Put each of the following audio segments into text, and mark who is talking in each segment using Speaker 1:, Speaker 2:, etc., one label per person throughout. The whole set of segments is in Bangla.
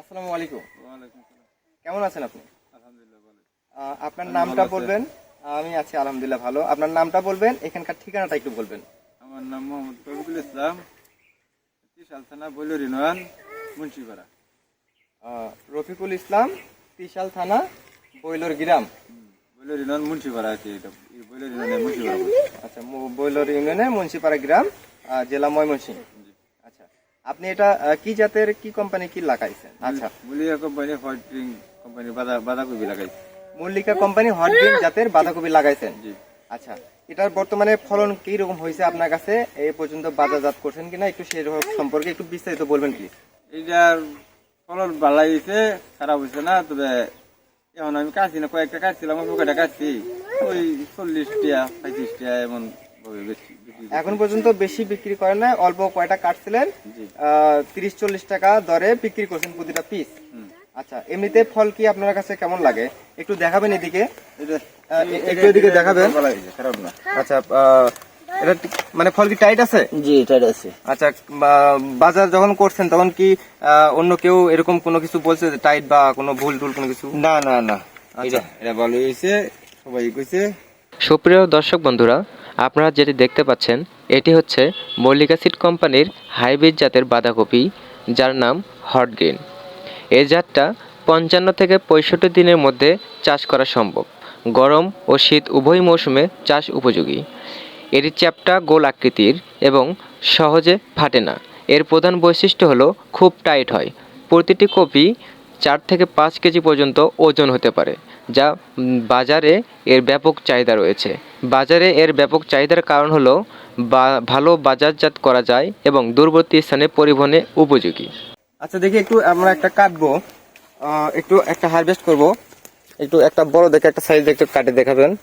Speaker 1: আসসালামু আলাইকুম।
Speaker 2: ওয়ালাইকুম
Speaker 1: কেমন আছেন আপনি?
Speaker 2: আলহামদুলিল্লাহ
Speaker 1: আপনার নামটা বলবেন? আমি আছি আলহামদুলিল্লাহ ভালো। আপনার নামটা বলবেন? এখানকার ঠিকানাটা একটু বলবেন।
Speaker 2: আমার নাম মোহাম্মদ তরিকুল ইসলাম। তিশাল থানা বৈলরি নয়ন মুন্সিপাড়া।
Speaker 1: রফিকুল ইসলাম তিশাল থানা বৈলর গ্রাম।
Speaker 2: বৈলরি নয়ন মুন্সিপাড়া আছে এটা বৈলরি নয়নের মুন্সিপাড়া
Speaker 1: আচ্ছা বৈলর ইউনিয়নের মুন্সিপাড়া গ্রাম জেলা ময়মনসিংহ। আপনি এটা কি জাতের কি কোম্পানি কি লাগাইছেন? আচ্ছা।
Speaker 2: মুলিয়া কোম্পানি হোয়াইট ড্রিঙ্ক কোম্পানি বাঁধা বাঁধাকপি লাগাইছে।
Speaker 1: মল্লিকা কোম্পানি হট গ্রিন জাতের বাঁধাকপি লাগাইছেন?
Speaker 2: জি।
Speaker 1: আচ্ছা। এটার বর্তমানে ফলন কি রকম হয়েছে আপনার কাছে? এই পর্যন্ত বাজারজাত করছেন কিনা? একটু সেই সম্পর্কে একটু বিস্তারিত বলবেন প্লিজ
Speaker 2: এইটার ফলন ভালো হয়েছে খারাপ হয়েছে না তবে এখন আমি কাটছি না কয়েকটা কাটছিলাম আমি কয়েকটা কাটছি ওই চল্লিশ টিয়া পঁয়ত্রিশ টিয়া এমন
Speaker 1: এখন পর্যন্ত বেশি বিক্রি করেন না অল্প কয়টা কাটছিলেন?
Speaker 2: জি।
Speaker 1: তিরিশ চল্লিশ টাকা দরে বিক্রি করছেন প্রতিটা পিস আচ্ছা এমনিতে ফল কি আপনার কাছে কেমন লাগে? একটু দেখাবেন এদিকে। আহ, একটু এদিকে দেখাবেন।
Speaker 2: খারাপ না।
Speaker 1: আচ্ছা এটা মানে ফল কি টাইট আছে?
Speaker 3: জি এটা আছে।
Speaker 1: আচ্ছা বা- বাজার যখন করছেন তখন কি আহ, অন্য কেউ এরকম কোনো কিছু বলছে টাইট বা কোনো ভুল টুল কোনো কিছু?
Speaker 2: না না না।
Speaker 1: আচ্ছা।
Speaker 2: এটা ভালো হয়েছে সবাই কইছে।
Speaker 4: সুপ্রিয় দর্শক বন্ধুরা, আপনারা যেটি দেখতে পাচ্ছেন, এটি হচ্ছে মল্লিকা সিড কোম্পানির হাইব্রিড জাতের বাঁধাকপি, যার নাম হট গ্রিন। এই জাতটা পঞ্চান্ন থেকে পঁয়ষট্টি দিনের মধ্যে চাষ করা সম্ভব। গরম ও শীত উভয় মৌসুমে চাষ উপযোগী। এটি চ্যাপটা গোল আকৃতির এবং সহজে ফাটে না। এর প্রধান বৈশিষ্ট্য হলো খুব টাইট হয়। প্রতিটি কপি চার থেকে পাঁচ কেজি পর্যন্ত ওজন হতে পারে। যা বাজারে এর ব্যাপক চাহিদা রয়েছে। বাজারে এর ব্যাপক চাহিদার কারণ হলো বা- ভালো বাজারজাত করা যায় এবং দূরবর্তী স্থানে পরিবহনে উপযোগী।
Speaker 1: আচ্ছা দেখি একটু আমরা একটা কাটবো। একটু একটা হারভেস্ট করব। একটু একটা বড় দেখে একটা সাইজ দেখে কাটে দেখাবেন।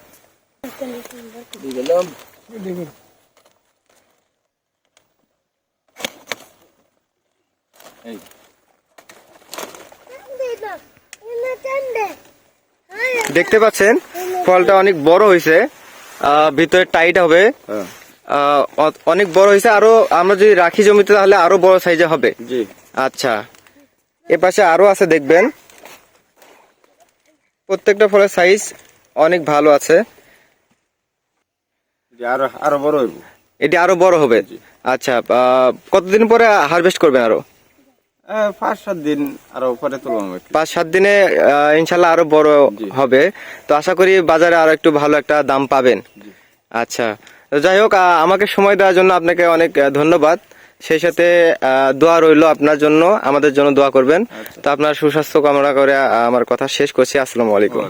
Speaker 2: এই।
Speaker 1: দেখতে পাচ্ছেন ফলটা অনেক বড় হয়েছে। ভিতরে টাইট হবে। অনেক বড় হয়েছে আরও আমরা যদি রাখি জমিতে তাহলে আরও বড় সাইজে হবে।
Speaker 2: জি।
Speaker 1: আচ্ছা। এ পাশে আরও আছে দেখবেন। প্রত্যেকটা ফলের সাইজ অনেক ভালো আছে।
Speaker 2: আরও আরও বড় হইব।
Speaker 1: এটি আরও বড় হবে। আচ্ছা কতদিন পরে হারভেস্ট করবেন
Speaker 2: আরও? পাঁচ সাত দিন আরও পরে তুলব
Speaker 1: পাঁচ সাত দিনে ইনশাল্লাহ আরও বড় হবে। তো আশা করি বাজারে আরও একটু ভালো একটা দাম পাবেন। আচ্ছা। তো যাই হোক আমাকে সময় দেওয়ার জন্য আপনাকে অনেক ধন্যবাদ। সেই সাথে দোয়া রইল আপনার জন্য আমাদের জন্য দোয়া করবেন।
Speaker 2: আচ্ছা।
Speaker 1: তো আপনার সুস্বাস্থ্য কামনা করে আমার কথা শেষ করছি। আসসালামু আলাইকুম।